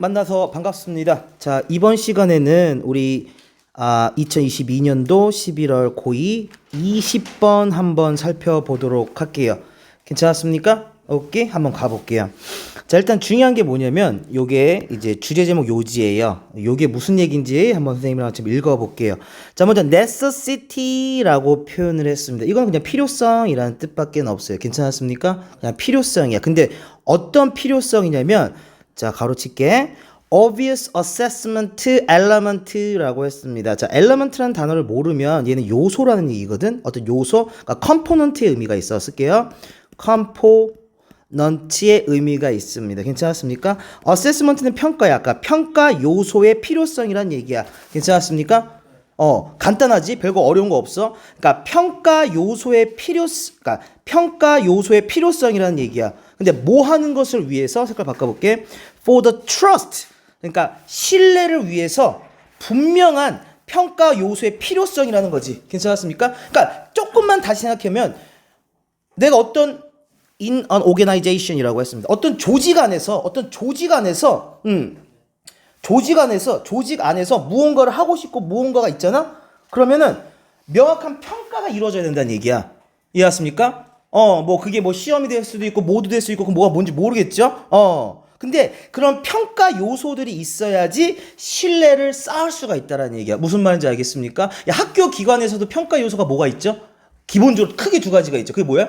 만나서 반갑습니다. 자, 이번 시간에는 우리 아, 2022년도 11월 고2 20번 한번 살펴보도록 할게요. 괜찮았습니까? 오케이. 한번 가볼게요. 자, 일단 중요한 게 뭐냐면 요게 이제 주제 제목 요지예요. 요게 무슨 얘기인지 한번 선생님이랑 같이 읽어볼게요. 자, 먼저 necessity라고 표현을 했습니다. 이건 그냥 필요성이라는 뜻밖에 없어요. 괜찮았습니까? 그냥 필요성이야. 근데 어떤 필요성이냐면 자, 가로칠게. obvious assessment element라고 했습니다. 자, element라는 단어를 모르면 얘는 요소라는 얘기거든. 어떤 요소, 그러니까 component의 의미가 있어. 쓸게요. component의 의미가 있습니다. 괜찮았습니까? assessment는 평가야. 아까 평가 요소의 필요성이란 얘기야. 괜찮았습니까? 어, 간단하지? 별거 어려운 거 없어? 그러니까 평가 요소의 필요, 그러니까 평가 요소의 필요성이라는 얘기야. 근데 뭐 하는 것을 위해서 색깔 바꿔 볼게. For the trust. 그러니까 신뢰를 위해서 분명한 평가 요소의 필요성이라는 거지. 괜찮았습니까? 그러니까 조금만 다시 생각하면 내가 어떤 in an organization이라고 했습니다. 어떤 조직 안에서 어떤 조직 안에서 음 조직 안에서 조직 안에서 무언가를 하고 싶고 무언가가 있잖아. 그러면은 명확한 평가가 이루어져야 된다는 얘기야. 이해했습니까? 어, 뭐 그게 뭐 시험이 될 수도 있고 모두 될수 있고 그 뭐가 뭔지 모르겠죠. 어. 근데 그런 평가 요소들이 있어야지 신뢰를 쌓을 수가 있다라는 얘기야. 무슨 말인지 알겠습니까? 야, 학교 기관에서도 평가 요소가 뭐가 있죠? 기본적으로 크게 두 가지가 있죠. 그게 뭐야?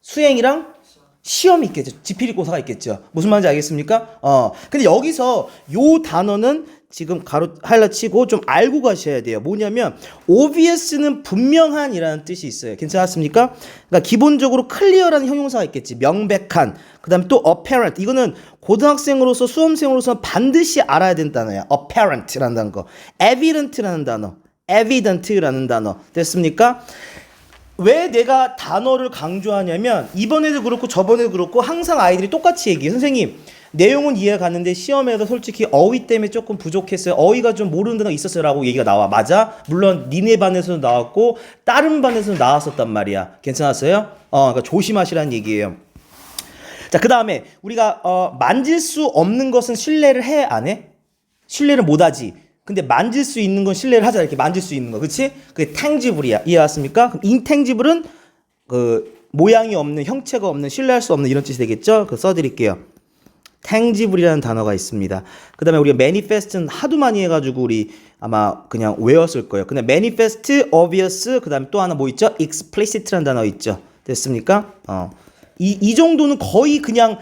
수행이랑 시험이 있겠죠. 지필고사가 있겠죠. 무슨 말인지 알겠습니까? 어. 근데 여기서 요 단어는 지금 가로 하이라 치고 좀 알고 가셔야 돼요. 뭐냐면 obvious는 분명한이라는 뜻이 있어요. 괜찮았습니까? 그러니까 기본적으로 clear라는 형용사가 있겠지. 명백한. 그다음에 또 apparent. 이거는 고등학생으로서 수험생으로서 반드시 알아야 되는 단어야. apparent라는 거. evident라는 단어. evident라는 단어. 됐습니까? 왜 내가 단어를 강조하냐면 이번에도 그렇고 저번에도 그렇고 항상 아이들이 똑같이 얘기해. 선생님, 내용은 이해가 갔는데 시험에서 솔직히 어휘 때문에 조금 부족했어요. 어휘가 좀 모르는 데가 있었어요라고 얘기가 나와. 맞아? 물론 니네 반에서도 나왔고 다른 반에서도 나왔었단 말이야. 괜찮았어요? 어, 그러니까 조심하시라는 얘기예요. 자, 그 다음에 우리가 어, 만질 수 없는 것은 신뢰를 해 안 해? 신뢰를 못 하지. 근데 만질 수 있는 건 신뢰를 하자 이렇게 만질 수 있는 거, 그렇지? 그게 탱지블이야. 이해왔습니까? 그럼 인탱지블은 그 모양이 없는 형체가 없는 신뢰할 수 없는 이런 뜻이 되겠죠? 그 써드릴게요. 탱지블이라는 단어가 있습니다. 그 다음에 우리가 manifest는 하도 많이 해가지고 우리 아마 그냥 외웠을 거예요. 근데 manifest, obvious, 그 다음에 또 하나 뭐 있죠? explicit라는 단어 있죠. 됐습니까? 어. 이, 이 정도는 거의 그냥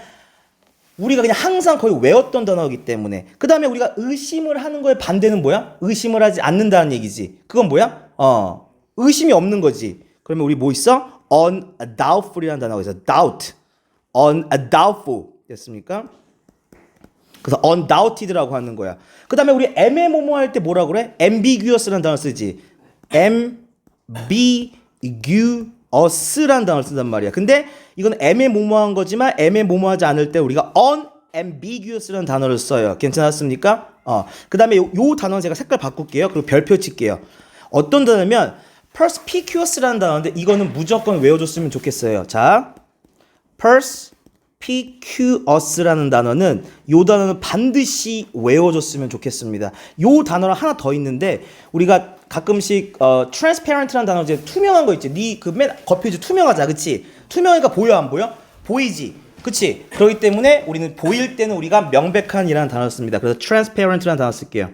우리가 그냥 항상 거의 외웠던 단어이기 때문에 그 다음에 우리가 의심을 하는 거에 반대는 뭐야? 의심을 하지 않는다는 얘기지. 그건 뭐야? 어 의심이 없는 거지. 그러면 우리 뭐 있어? undoubtful이라는 단어가 있어. doubt, undoubtful 됐습니까? 그래서 undoubted라고 하는 거야. 그 다음에 우리 애매모호 할때 뭐라 그래? ambiguous라는 단어 쓰지. ambiguous라는 단어를 쓴단 말이야. 근데 이건 애매모호한 거지만 애매모호하지 않을 때 우리가 unambiguous라는 단어를 써요. 괜찮았습니까? 어. 그 다음에 요, 요 단어는 제가 색깔 바꿀게요. 그리고 별표 칠게요. 어떤 단어냐면 perspicuous라는 단어인데 이거는 무조건 외워줬으면 좋겠어요. 자, perspicuous라는 단어는 요 단어는 반드시 외워줬으면 좋겠습니다. 요 단어랑 하나 더 있는데 우리가 가끔씩 어, transparent라는 단어 이제 투명한 거 있지. 니그맨 겉표지 투명하자, 그치? 투명하니까 보여 안 보여? 보이지. 그치? 그렇기 때문에 우리는 보일 때는 우리가 명백한이라는 단어를 씁니다. 그래서 transparent라는 단어 쓸게요.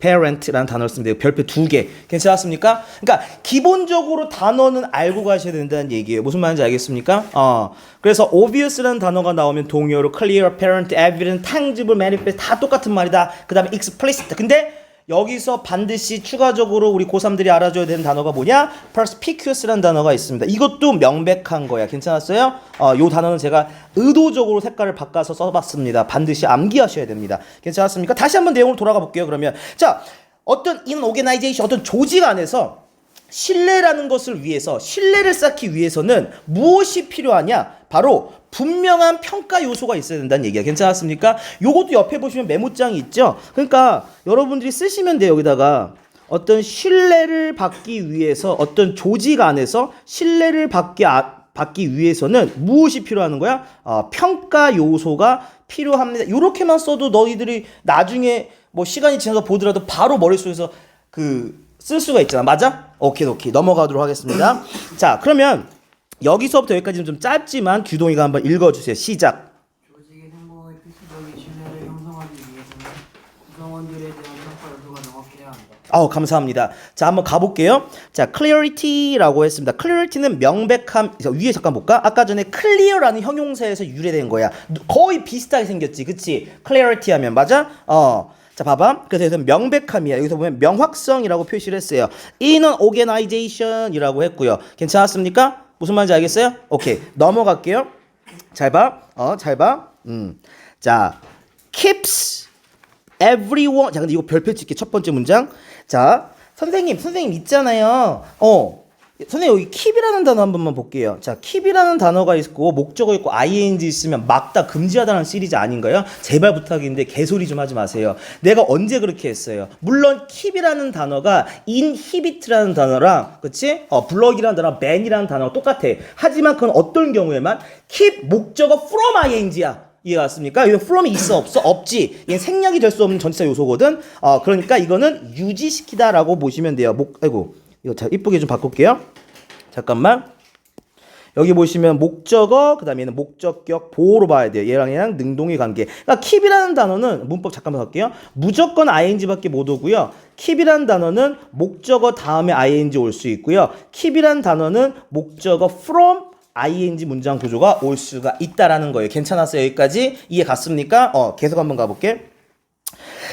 Transparent라는 단어를 씁니다. 별표 두 개. 괜찮았습니까? 그러니까 기본적으로 단어는 알고 가셔야 된다는 얘기예요. 무슨 말인지 알겠습니까? 어. 그래서 obvious라는 단어가 나오면 동의어로 clear, apparent, evident, tangible, manifest 다 똑같은 말이다. 그다음에 explicit. 근데 여기서 반드시 추가적으로 우리 고3들이 알아줘야 되는 단어가 뭐냐? perspicuous라는 단어가 있습니다. 이것도 명백한 거야. 괜찮았어요? 어, 요 단어는 제가 의도적으로 색깔을 바꿔서 써봤습니다. 반드시 암기하셔야 됩니다. 괜찮았습니까? 다시 한번 내용으로 돌아가 볼게요. 그러면 자, 어떤 organization, 어떤 조직 안에서 신뢰라는 것을 위해서 신뢰를 쌓기 위해서는 무엇이 필요하냐? 바로 분명한 평가 요소가 있어야 된다는 얘기야. 괜찮았습니까? 요것도 옆에 보시면 메모장이 있죠. 그러니까 여러분들이 쓰시면 돼요. 여기다가 어떤 신뢰를 받기 위해서 어떤 조직 안에서 신뢰를 받기 아, 받기 위해서는 무엇이 필요하는 거야? 어, 평가 요소가 필요합니다. 이렇게만 써도 너희들이 나중에 뭐 시간이 지나서 보더라도 바로 머릿속에서 그 쓸 수가 있잖아. 맞아? 오케이, 오케이. 넘어가도록 하겠습니다. 자, 그러면 여기서부터 여기까지는 좀 짧지만 규동이가 한번 읽어주세요. 시작. 조직의 행복의 필수적인 신뢰를 형성하기 위해서는 구성원들에 대한 평가 요소가 명확해야 한다. 아우 감사합니다. 자 한번 가볼게요. 자 clarity라고 했습니다. clarity는 명백함. 자, 위에 잠깐 볼까? 아까 전에 clear라는 형용사에서 유래된 거야. 거의 비슷하게 생겼지, 그치? clarity 하면 맞아? 어. 자 봐봐. 그래서 여기서 명백함이야. 여기서 보면 명확성이라고 표시를 했어요. in an organization이라고 했고요. 괜찮았습니까? 무슨 말인지 알겠어요? 오케이 넘어갈게요. 잘 봐. 어, 잘 봐. 음. 자 keeps everyone 자 근데 이거 별표 찍게 첫 번째 문장 자 선생님 선생님 있잖아요 어 선생님 여기 keep이라는 단어 한 번만 볼게요. 자 keep이라는 단어가 있고 목적어 있고 ing 있으면 막다 금지하다는 시리즈 아닌가요? 제발 부탁인데 개소리 좀 하지 마세요. 내가 언제 그렇게 했어요? 물론 keep이라는 단어가 inhibit라는 단어랑 그치? 어 블럭이라는 단어 ban이라는 단어가 똑같아. 하지만 그건 어떤 경우에만 keep 목적어 from ing야. 이해가 왔습니까? 이거 from이 있어 없어? 없지. 얘는 생략이 될 수 없는 전치사 요소거든. 어 그러니까 이거는 유지시키다라고 보시면 돼요. 목 아이고 이거 자 이쁘게 좀 바꿀게요. 잠깐만. 여기 보시면 목적어 그 다음에는 목적격 보호로 봐야 돼요. 얘랑 얘랑 능동의 관계. 그러니까 keep이라는 단어는 문법 잠깐만 할게요. 무조건 ing밖에 못 오고요. keep이라는 단어는 목적어 다음에 ing 올 수 있고요. keep이라는 단어는 목적어 from ing 문장 구조가 올 수가 있다라는 거예요. 괜찮았어요? 여기까지 이해 갔습니까? 어, 계속 한번 가볼게.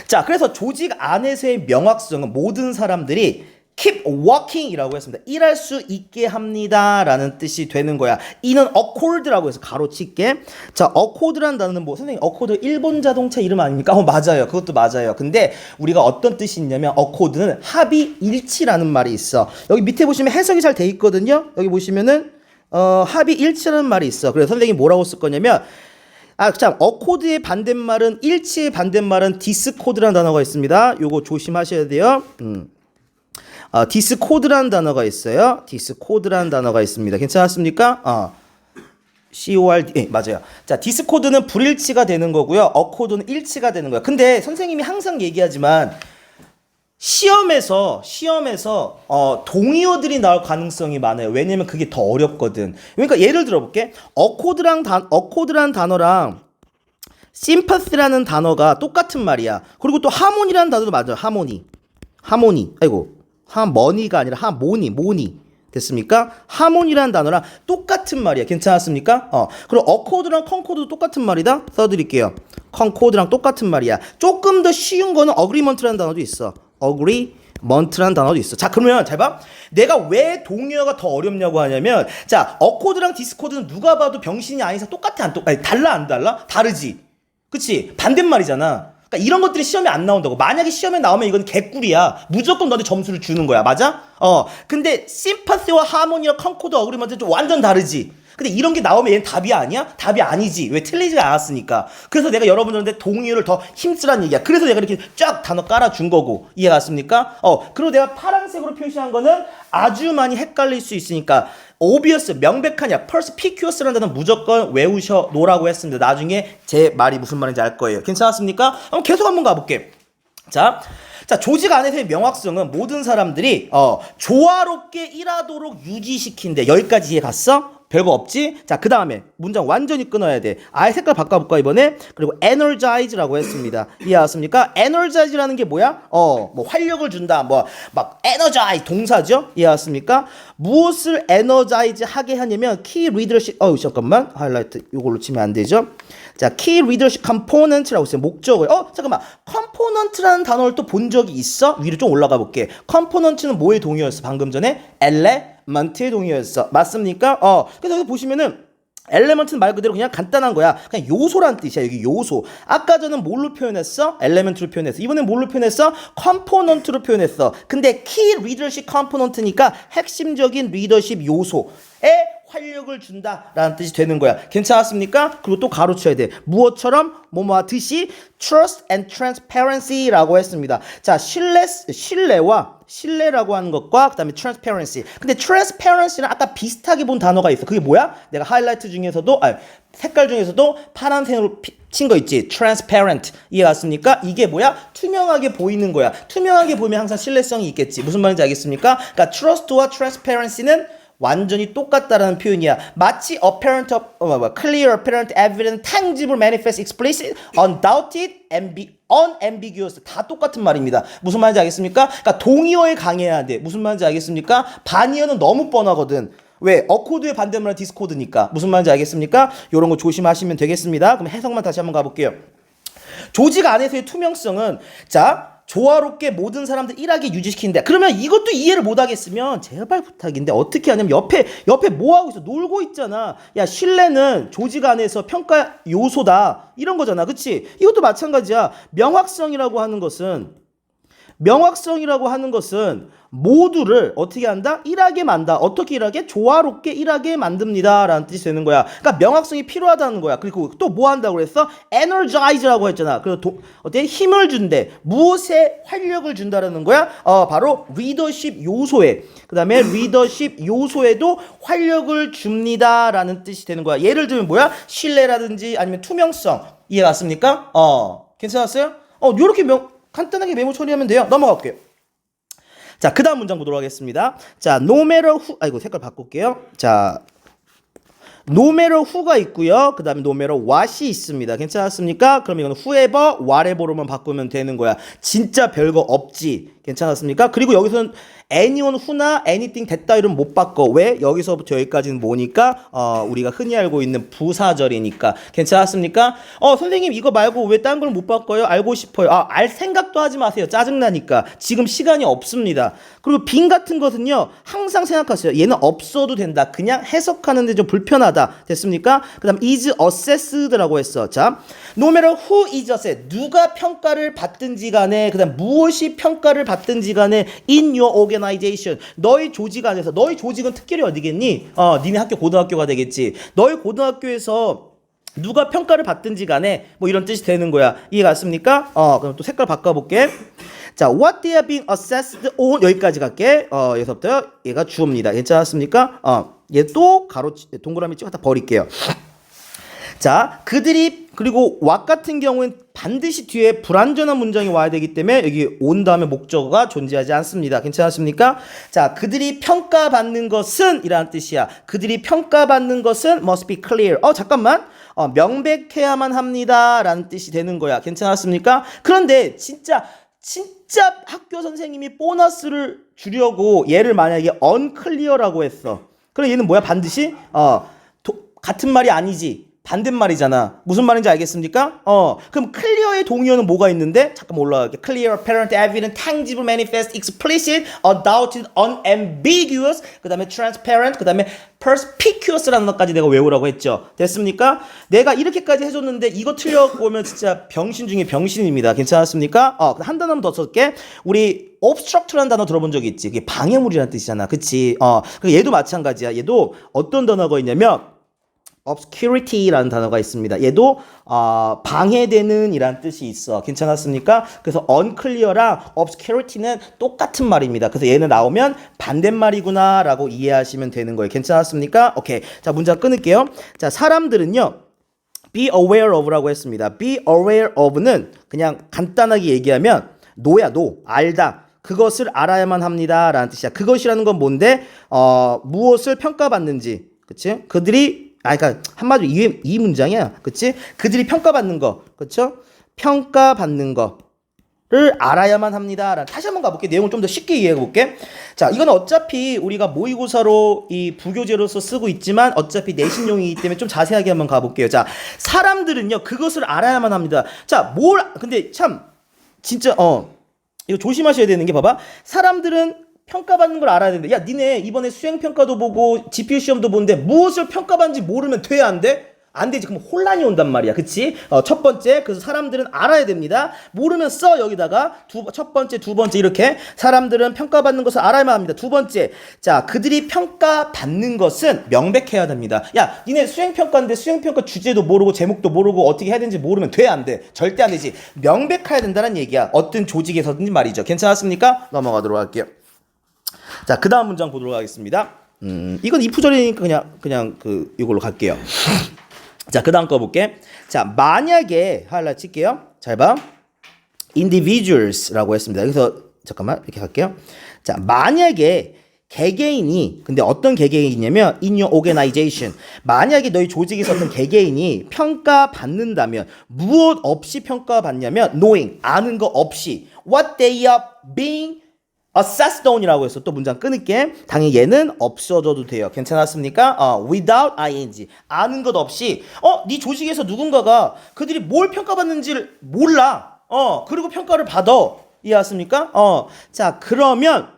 자, 그래서 조직 안에서의 명확성은 모든 사람들이 keep working이라고 했습니다. 일할 수 있게 합니다라는 뜻이 되는 거야. 이는 accord라고 해서 가로칠게. 자, accord라는 단어는 뭐 선생님 accord 일본 자동차 이름 아닙니까? 어, 맞아요. 그것도 맞아요. 근데 우리가 어떤 뜻이 있냐면 accord는 합의 일치라는 말이 있어. 여기 밑에 보시면 해석이 잘 돼 있거든요. 여기 보시면은 어, 합의 일치라는 말이 있어. 그래서 선생님이 뭐라고 쓸 거냐면 아, 참, 어코드의 반대말은 일치의 반대말은 디스코드라는 단어가 있습니다. 요거 조심하셔야 돼요. 음. 어, 디스코드라는 단어가 있어요. 디스코드라는 단어가 있습니다. 괜찮았습니까? 어. CORD, 예, 맞아요. 자, 디스코드는 불일치가 되는 거고요. 어코드는 일치가 되는 거예요. 근데 선생님이 항상 얘기하지만 시험에서 시험에서 어, 동의어들이 나올 가능성이 많아요. 왜냐면 그게 더 어렵거든. 그러니까 예를 들어 볼게. 어코드랑 단 어코드라는 단어랑 심퍼스라는 단어가 똑같은 말이야. 그리고 또 하모니라는 단어도 맞아요. 하모니. 하모니. 아이고. 하머니가 아니라 하모니. 모니. 됐습니까? 하모니라는 단어랑 똑같은 말이야. 괜찮았습니까? 어. 그리고 어코드랑 컨코드도 똑같은 말이다. 써드릴게요. 컨코드랑 똑같은 말이야. 조금 더 쉬운 거는 어그리먼트라는 단어도 있어. 어그리 먼트라는 단어도 있어. 자, 그러면 잘 봐. 내가 왜 동의어가 더 어렵냐고 하냐면 자, 어코드랑 디스코드는 누가 봐도 병신이 아닌 이상 똑같아 안 똑? 아니, 달라 안 달라? 다르지. 그치? 반대말이잖아. 그러니까 이런 것들이 시험에 안 나온다고. 만약에 시험에 나오면 이건 개꿀이야. 무조건 너한테 점수를 주는 거야. 맞아? 어. 근데 심파시와 하모니와 컨코드 어그리먼트 좀 완전 다르지. 근데 이런 게 나오면 얘는 답이 아니야? 답이 아니지. 왜 틀리지가 않았으니까. 그래서 내가 여러분들한테 동의어를 더 힘쓰란 얘기야. 그래서 내가 이렇게 쫙 단어 깔아준 거고. 이해 갔습니까? 어. 그리고 내가 파란색으로 표시한 거는 아주 많이 헷갈릴 수 있으니까 obvious 명백하냐 perspicuous라는 무조건 외우셔 놓으라고 했습니다. 나중에 제 말이 무슨 말인지 알 거예요. 괜찮았습니까? 그럼 계속 한번 가볼게. 자, 자 조직 안에서의 명확성은 모든 사람들이 어, 조화롭게 일하도록 유지시킨대. 여기까지 이해 갔어? 별거 없지? 자, 그 다음에 문장 완전히 끊어야 돼. 아예 색깔 바꿔볼까, 이번에? 그리고 energize라고 했습니다. 이해하셨습니까? energize라는 게 뭐야? 어, 뭐 활력을 준다. 뭐, 막 energize 동사죠? 이해하셨습니까? 무엇을 energize 하게 하냐면 key leadership, 어우, 잠깐만. 하이라이트 이걸로 치면 안 되죠? 자, key leadership component라고 있어요. 목적을. 어, 잠깐만. component라는 단어를 또 본 적이 있어? 위로 좀 올라가 볼게. component는 뭐의 동의어였어? 방금 전에 element의 동의어였어. 맞습니까? 어, 그래서 여기 보시면은 엘레먼트는 말 그대로 그냥 간단한 거야. 그냥 요소란 뜻이야. 여기 요소. 아까 전은 뭘로 표현했어? 엘레멘트로 표현했어. 이번엔 뭘로 표현했어? 컴포넌트로 표현했어. 근데 키 리더십 컴포넌트니까 핵심적인 리더십 요소에 활력을 준다라는 뜻이 되는 거야. 괜찮았습니까? 그리고 또 가로쳐야 돼. 무엇처럼 뭐뭐 하듯이 trust and transparency라고 했습니다. 자, 신뢰 신뢰와 신뢰라고 하는 것과 그다음에 transparency. 근데 transparency는 아까 비슷하게 본 단어가 있어. 그게 뭐야? 내가 하이라이트 중에서도 아, 색깔 중에서도 파란색으로 친 거 있지. transparent. 이해 갔습니까? 이게 뭐야? 투명하게 보이는 거야. 투명하게 보면 항상 신뢰성이 있겠지. 무슨 말인지 알겠습니까? 그러니까 trust와 transparency는 완전히 똑같다라는 표현이야. 마치 apparent, of, 어, 뭐, 뭐, clear, apparent, evident, tangible, manifest, explicit, undoubted, ambi, unambiguous 다 똑같은 말입니다. 무슨 말인지 알겠습니까? 그러니까 동의어에 강해야 돼. 무슨 말인지 알겠습니까? 반의어는 너무 뻔하거든. 왜? 어코드의 반대말은 디스코드니까. 무슨 말인지 알겠습니까? 이런 거 조심하시면 되겠습니다. 그럼 해석만 다시 한번 가볼게요. 조직 안에서의 투명성은 자 조화롭게 모든 사람들 일하게 유지시킨다. 그러면 이것도 이해를 못 하겠으면 제발 부탁인데 어떻게 하냐면 옆에 옆에 뭐 하고 있어? 놀고 있잖아. 야 신뢰는 조직 안에서 평가 요소다. 이런 거잖아. 그치? 이것도 마찬가지야. 명확성이라고 하는 것은 명확성이라고 하는 것은 모두를 어떻게 한다? 일하게 만다. 어떻게 일하게? 조화롭게 일하게 만듭니다. 라는 뜻이 되는 거야. 그러니까 명확성이 필요하다는 거야. 그리고 또 뭐 한다고 그랬어? energize라고 했잖아. 그리고 도, 어때? 힘을 준대. 무엇에 활력을 준다라는 거야? 어, 바로 리더십 요소에. 그 다음에 리더십 요소에도 활력을 줍니다. 라는 뜻이 되는 거야. 예를 들면 뭐야? 신뢰라든지 아니면 투명성. 이해 갔습니까? 어, 괜찮았어요? 어, 요렇게 명, 간단하게 메모 처리하면 돼요. 넘어갈게요. 자, 그 다음 문장 보도록 하겠습니다. 자, no matter who, 아이고, 색깔 바꿀게요. 자, no matter who가 있고요. 그 다음에 no matter what이 있습니다. 괜찮았습니까? 그럼 이거는 whoever, whatever로만 바꾸면 되는 거야. 진짜 별거 없지. 괜찮았습니까? 그리고 여기서는 anyone, who나 anything 됐다 이러면 못 바꿔. 왜? 여기서부터 여기까지는 뭐니까? 어, 우리가 흔히 알고 있는 부사절이니까. 괜찮았습니까? 어, 선생님 이거 말고 왜 딴 걸 못 바꿔요? 알고 싶어요. 아, 알 생각도 하지 마세요. 짜증나니까. 지금 시간이 없습니다. 그리고 빈 같은 것은요, 항상 생각하세요. 얘는 없어도 된다. 그냥 해석하는데 좀 불편하다. 됐습니까? 그 다음 is assessed라고 했어. 자, no matter. 누가 평가를 받든지 간에, 그 다음 무엇이 평가를 받든지 간에 in your organization. 너희 조직 안에서, 너희 조직은 특별히 어디겠니? 어, 니네 학교 고등학교가 되겠지. 너희 고등학교에서 누가 평가를 받든지 간에 뭐 이런 뜻이 되는 거야. 이해 갔습니까? 어, 그럼 또 색깔 바꿔 볼게. 자, what they are being assessed on 여기까지 갈게. 어, 여기서부터 얘가 주어입니다. 괜찮았습니까? 어, 얘 또 가로 동그라미 찍었다 버릴게요. 자, 그들이 그리고 what 같은 경우엔 반드시 뒤에 불완전한 문장이 와야 되기 때문에 여기 온 다음에 목적어가 존재하지 않습니다. 괜찮습니까? 자, 그들이 평가받는 것은 이라는 뜻이야. 그들이 평가받는 것은 must be clear. 어, 잠깐만. 어, 명백해야만 합니다 라는 뜻이 되는 거야. 괜찮았습니까? 그런데 진짜 진짜 학교 선생님이 보너스를 주려고 얘를 만약에 unclear라고 했어. 그럼 얘는 뭐야? 반드시 어, 도- 같은 말이 아니지. 반대말이잖아. 무슨 말인지 알겠습니까? 어, 그럼 클리어의 동의어는 뭐가 있는데? 잠깐 올라갈게. clear, apparent, evident, tangible, manifest, explicit, undoubted, unambiguous, 그 다음에 transparent, 그 다음에 perspicuous라는 것까지 내가 외우라고 했죠. 됐습니까? 내가 이렇게까지 해줬는데 이거 틀려보면 진짜 병신 중에 병신입니다. 괜찮았습니까? 어, 한 단어만 더 쓸게. 우리 obstruct라는 단어 들어본 적 있지? 그게 방해물이라는 뜻이잖아. 그치? 어, 그 얘도 마찬가지야. 얘도 어떤 단어가 있냐면 obscurity라는 단어가 있습니다. 얘도 어, 방해되는 이란 뜻이 있어. 괜찮았습니까? 그래서 unclear랑 obscurity는 똑같은 말입니다. 그래서 얘는 나오면 반대말이구나라고 이해하시면 되는 거예요. 괜찮았습니까? 오케이. 자, 문장 끊을게요. 자, 사람들은요. be aware of라고 했습니다. be aware of는 그냥 간단하게 얘기하면 노야 노 알다 그것을 알아야만 합니다라는 뜻이야. 그것이라는 건 뭔데 어 무엇을 평가받는지 그치? 그들이 아 그러니까 한마디로 이, 이 문장이야. 그치? 그들이 평가받는 거 그쵸? 평가받는 거. 를 알아야만 합니다. 다시 한번 가볼게. 내용을 좀 더 쉽게 이해해 볼게. 자, 이건 어차피 우리가 모의고사로 이 부교재로서 쓰고 있지만 어차피 내신용이기 때문에 좀 자세하게 한번 가볼게요. 자, 사람들은요, 그것을 알아야만 합니다. 자, 뭘, 근데 참, 진짜, 어, 이거 조심하셔야 되는 게 봐봐. 사람들은 평가받는 걸 알아야 되는데, 야, 니네 이번에 수행평가도 보고 GPU 시험도 보는데 무엇을 평가받는지 모르면 돼, 안 돼? 안 되지. 그럼 혼란이 온단 말이야. 그치? 어, 첫 번째. 그래서 사람들은 알아야 됩니다. 모르면 써, 여기다가. 두, 첫 번째, 두 번째, 이렇게. 사람들은 평가받는 것을 알아야만 합니다. 두 번째. 자, 그들이 평가받는 것은 명백해야 됩니다. 야, 니네 수행평가인데 수행평가 주제도 모르고 제목도 모르고 어떻게 해야 되는지 모르면 돼, 안 돼? 절대 안 되지. 명백해야 된다는 얘기야. 어떤 조직에서든지 말이죠. 괜찮았습니까? 넘어가도록 할게요. 자, 그 다음 문장 보도록 하겠습니다. 음, 이건 이프절이니까 그냥, 그냥 그, 이걸로 갈게요. 자, 그 다음 거 볼게. 자, 만약에, 하이라이트 칠게요. 잘 봐. individuals라고 했습니다. 여기서, 잠깐만, 이렇게 갈게요. 자, 만약에, 개개인이 근데 어떤 개개인이냐면 in your organization 만약에 너희 조직에서 어떤 개개인이 평가받는다면 무엇 없이 평가받냐면 knowing 아는 거 없이 what they are being assessed on이라고 해서 또 문장 끊을게. 당연히 얘는 없어져도 돼요. 괜찮았습니까? 어, without ing. 아는 것 없이 어, 네 조직에서 누군가가 그들이 뭘 평가받는지를 몰라. 어, 그리고 평가를 받아. 이해하십니까? 어. 자, 그러면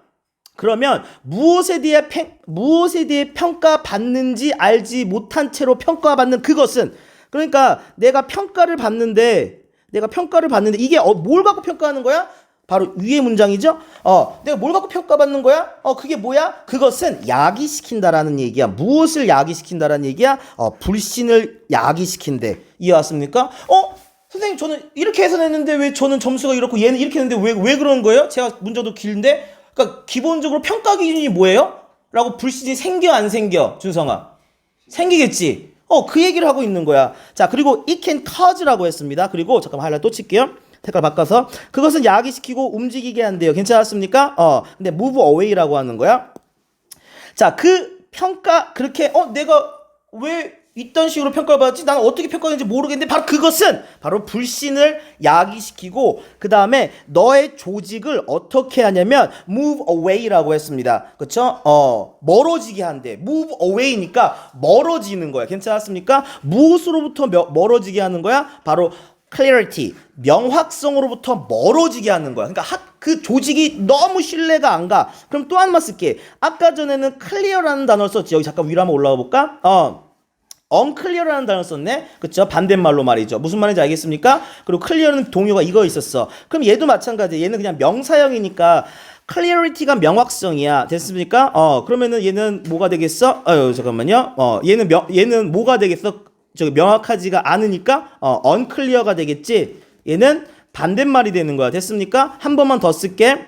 그러면 무엇에 대해 평, 무엇에 대해 평가받는지 알지 못한 채로 평가받는 그것은 그러니까 내가 평가를 받는데 내가 평가를 받는데 이게 어, 뭘 갖고 평가하는 거야? 바로 위의 문장이죠. 어, 내가 뭘 갖고 평가받는 거야? 어, 그게 뭐야? 그것은 야기시킨다라는 얘기야. 무엇을 야기시킨다라는 얘기야? 어, 불신을 야기시킨대. 이해 왔습니까? 어, 선생님 저는 이렇게 해서 냈는데 왜 저는 점수가 이렇고 얘는 이렇게 했는데 왜 왜 그런 거예요? 제가 문제도 길인데. 그러니까 기본적으로 평가 기준이 뭐예요? 라고 불신이 생겨 안 생겨? 준성아. 생기겠지. 어, 그 얘기를 하고 있는 거야. 자, 그리고 it can cause라고 했습니다. 그리고 잠깐만 하이라이트 또 칠게요. 색깔 바꿔서 그것은 야기시키고 움직이게 한대요. 괜찮았습니까? 어, 근데 move away라고 하는 거야. 자, 그 평가 그렇게 어 내가 왜 이딴 식으로 평가를 받았지? 나는 어떻게 평가하는지 모르겠는데 바로 그것은 바로 불신을 야기시키고 그 다음에 너의 조직을 어떻게 하냐면 move away라고 했습니다. 그쵸? 어 멀어지게 한대. move away니까 멀어지는 거야. 괜찮았습니까? 무엇으로부터 며- 멀어지게 하는 거야? 바로 clarity 명확성으로부터 멀어지게 하는 거야. 그러니까 학, 그 조직이 너무 신뢰가 안 가. 그럼 또 한번 쓸게. 아까 전에는 clear라는 단어를 썼지. 여기 잠깐 위로 한번 올라가 볼까? 어. unclear라는 단어 썼네. 그쵸? 반대말로 말이죠. 무슨 말인지 알겠습니까? 그리고 clear는 동요가 이거 있었어. 그럼 얘도 마찬가지. 얘는 그냥 명사형이니까 clarity가 명확성이야. 됐습니까? 어, 그러면은 얘는 뭐가 되겠어? 어, 잠깐만요. 어, 얘는 명, 얘는 뭐가 되겠어? 저기 명확하지가 않으니까 어, unclear가 되겠지. 얘는 반대말이 되는 거야. 됐습니까? 한 번만 더 쓸게.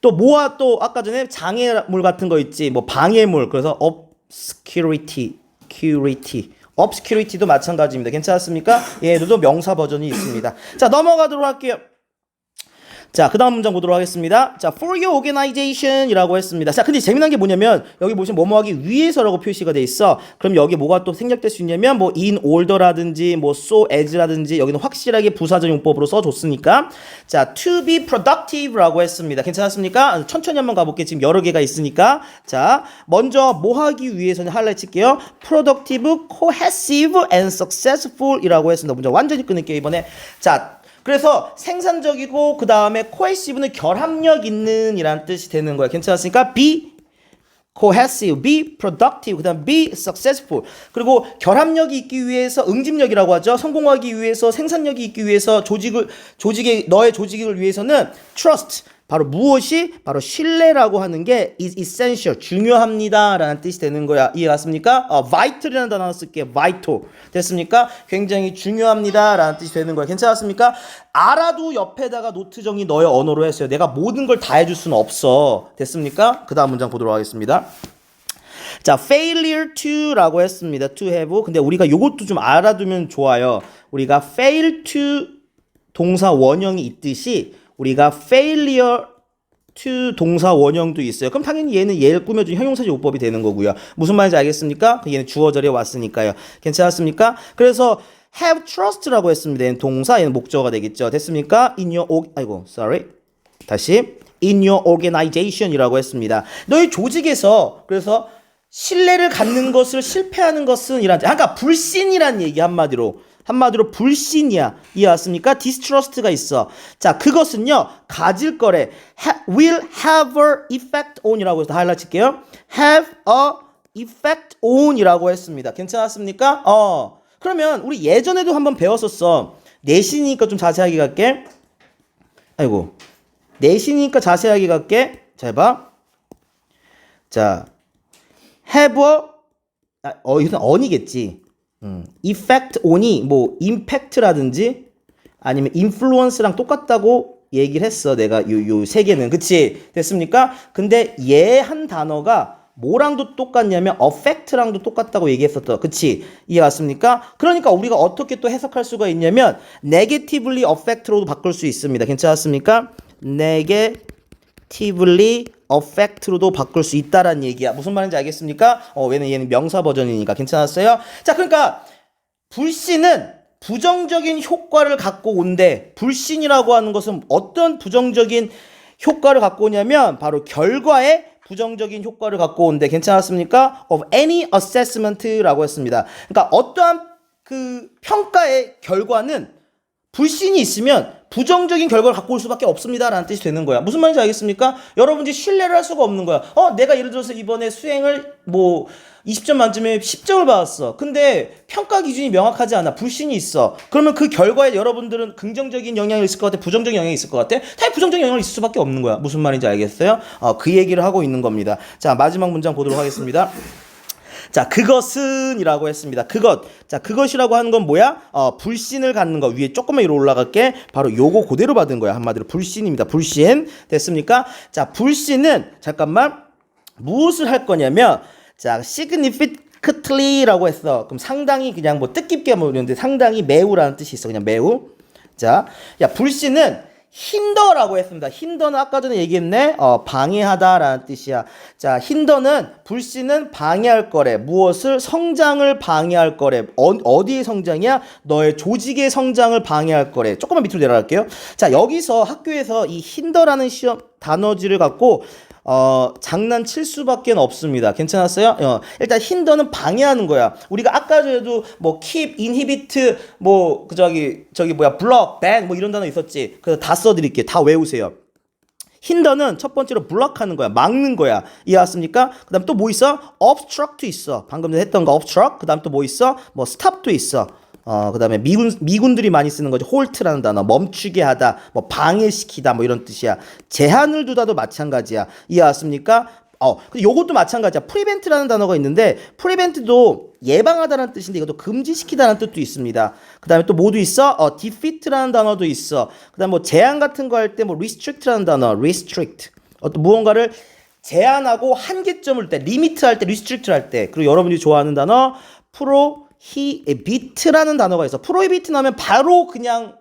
또 뭐와 또 아까 전에 장애물 같은 거 있지. 뭐 방해물. 그래서 obscurity, curity. obscurity도 마찬가지입니다. 괜찮았습니까? 얘들도 명사 버전이 있습니다. 자, 넘어가도록 할게요. 자, 그 다음 문장 보도록 하겠습니다. 자, for your organization 이라고 했습니다. 자, 근데 재미난 게 뭐냐면, 여기 보시면 뭐뭐 하기 위해서라고 표시가 돼 있어. 그럼 여기 뭐가 또 생략될 수 있냐면, 뭐, in order라든지, 뭐, so as라든지, 여기는 확실하게 부사적 용법으로 써줬으니까. 자, to be productive라고 했습니다. 괜찮았습니까? 천천히 한번 가볼게요. 지금 여러 개가 있으니까. 자, 먼저 뭐 하기 위해서는 하이라이트 칠게요. productive, cohesive, and successful 이라고 했습니다. 문장 완전히 끊을게요, 이번에. 자, 그래서 생산적이고 그 다음에 코헤시브는 결합력 있는 이란 뜻이 되는 거야. 괜찮았으니까 be cohesive, be productive, 그 다음 be successful. 그리고 결합력이 있기 위해서 응집력이라고 하죠. 성공하기 위해서 생산력이 있기 위해서 조직을 조직의 너의 조직을 위해서는 trust 바로 무엇이 바로 신뢰라고 하는 게 is essential 중요합니다라는 뜻이 되는 거야 이해갔습니까? 어, vital이라는 단어 쓸게 vital 됐습니까? 굉장히 중요합니다라는 뜻이 되는 거야 괜찮았습니까? 알아도 옆에다가 노트 정리 너의 언어로 했어요. 내가 모든 걸 다 해줄 수는 없어 됐습니까? 그 다음 문장 보도록 하겠습니다. 자, failure to라고 했습니다. to have. 근데 우리가 요것도 좀 알아두면 좋아요. 우리가 fail to 동사 원형이 있듯이 우리가 failure to 동사 원형도 있어요. 그럼 당연히 얘는 얘를 꾸며준 형용사적 요법이 되는 거고요. 무슨 말인지 알겠습니까? 얘는 주어 자리에 왔으니까요. 괜찮았습니까? 그래서 have trust라고 했습니다. 얘는 동사, 얘는 목적어가 되겠죠. 됐습니까? in your org... 아이고, sorry. 다시 in your organization이라고 했습니다. 너희 조직에서 그래서 신뢰를 갖는 것을 실패하는 것은 이란 그러니까 불신이란 얘기 한마디로 한마디로 불신이야 이해 왔습니까? distrust가 있어 자 그것은요 가질 거래 ha, will have a effect on이라고 해서 하이라이트 칠게요 have a effect on이라고 했습니다. 괜찮았습니까? 어. 그러면 우리 예전에도 한번 배웠었어. 내신이니까 좀 자세하게 갈게. 아이고. 내신이니까 자세하게 갈게. 잘 봐. 자. have a 아, 어, 이건 on이겠지. 음. effect on이 뭐 impact라든지 아니면 influence랑 똑같다고 얘기를 했어. 내가 요 요 세 개는. 그치? 됐습니까? 근데 얘 한 단어가 뭐랑도 똑같냐면 affect랑도 똑같다고 얘기했었다. 그치? 이해 왔습니까? 그러니까 우리가 어떻게 또 해석할 수가 있냐면 negatively affect로도 바꿀 수 있습니다. 괜찮았습니까? negatively affect로도 바꿀 수 있다라는 얘기야. 무슨 말인지 알겠습니까? 어, 왜냐면 얘는 명사 버전이니까 괜찮았어요? 자, 그러니까 불신은 부정적인 효과를 갖고 온대. 불신이라고 하는 것은 어떤 부정적인 효과를 갖고 오냐면 바로 결과에 부정적인 효과를 갖고 온대. 괜찮았습니까? of any assessment라고 했습니다. 그러니까 어떠한 그 평가의 결과는 불신이 있으면 부정적인 결과를 갖고 올 수밖에 없습니다라는 뜻이 되는 거야. 무슨 말인지 알겠습니까? 여러분들이 신뢰를 할 수가 없는 거야. 어, 내가 예를 들어서 이번에 수행을 뭐 20점 만점에 10점을 받았어. 근데 평가 기준이 명확하지 않아. 불신이 있어. 그러면 그 결과에 여러분들은 긍정적인 영향이 있을 것 같아? 부정적인 영향이 있을 것 같아? 다 부정적인 영향이 있을 수밖에 없는 거야. 무슨 말인지 알겠어요? 어, 그 얘기를 하고 있는 겁니다. 자, 마지막 문장 보도록 하겠습니다. 자, 그것은이라고 했습니다. 그것. 자, 그것이라고 하는 건 뭐야? 어, 불신을 갖는 거. 위에 조금만 위로 올라갈게. 바로 요거 그대로 받은 거야. 한마디로 불신입니다. 불신. 됐습니까? 자, 불신은 잠깐만 무엇을 할 거냐면 자, significantly라고 했어. 그럼 상당히 그냥 뭐 뜻깊게 모르는데 상당히 매우라는 뜻이 있어. 그냥 매우. 자, 야, 불신은 힌더라고 했습니다. 힌더는 아까 전에 얘기했네. 어, 방해하다라는 뜻이야. 자, 힌더는 불신은 방해할 거래. 무엇을 성장을 방해할 거래. 어, 어디의 성장이야? 너의 조직의 성장을 방해할 거래. 조금만 밑으로 내려갈게요. 자, 여기서 학교에서 이 힌더라는 시험 단어지를 갖고 어, 장난칠 수밖에 없습니다. 괜찮았어요? 어, 일단 힌더는 방해하는 거야. 우리가 아까 전에도 뭐 keep, inhibit, 뭐, 그 저기, 저기 뭐야, block, ban, 뭐 이런 단어 있었지. 그래서 다 써드릴게요. 다 외우세요. 힌더는 첫 번째로 블럭하는 거야. 막는 거야. 이해 왔습니까? 그 다음 또 뭐 있어? obstruct 있어. 방금 전에 했던 거 obstruct. 그 다음 또 뭐 있어? 뭐 stop도 있어. 어, 그 다음에 미군, 미군들이 많이 쓰는 거죠. 홀트라는 단어. 멈추게 하다, 뭐 방해시키다, 뭐 이런 뜻이야. 제한을 두다도 마찬가지야. 이해 왔습니까? 어, 요것도 마찬가지야. 프리벤트라는 단어가 있는데, 프리벤트도 예방하다라는 뜻인데, 이것도 금지시키다라는 뜻도 있습니다. 그 다음에 또 뭐도 있어? 어, defeat라는 단어도 있어. 그 다음에 뭐 제한 같은 거 할 때뭐 restrict라는 단어, restrict. 어떤 무언가를 제한하고 한계점을 때, 리미트 할 때, 리스트릭트 할 때, 그리고 여러분들이 좋아하는 단어, 프로 히비트라는 단어가 있어. 프로히비트 나면 바로 그냥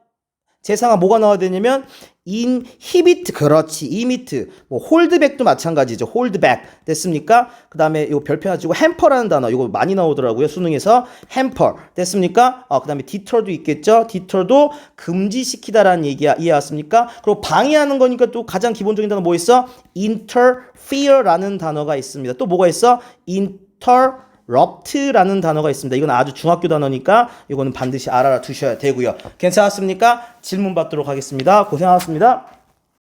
재상아 뭐가 나와야 되냐면 인히비트 그렇지 이미트 뭐 홀드백도 마찬가지죠. 홀드백 됐습니까? 그 다음에 이거 별표 가지고 햄퍼라는 단어 이거 많이 나오더라고요 수능에서. 햄퍼 됐습니까? 어, 그 다음에 디터도 있겠죠? 디터도 금지시키다라는 얘기야 이해 왔습니까? 그리고 방해하는 거니까 또 가장 기본적인 단어 뭐 있어? Interfere라는 단어가 있습니다. 또 뭐가 있어? Inter 럽트라는 단어가 있습니다. 이건 아주 중학교 단어니까 이거는 반드시 알아 두셔야 되고요. 괜찮았습니까? 질문 받도록 하겠습니다. 고생하셨습니다.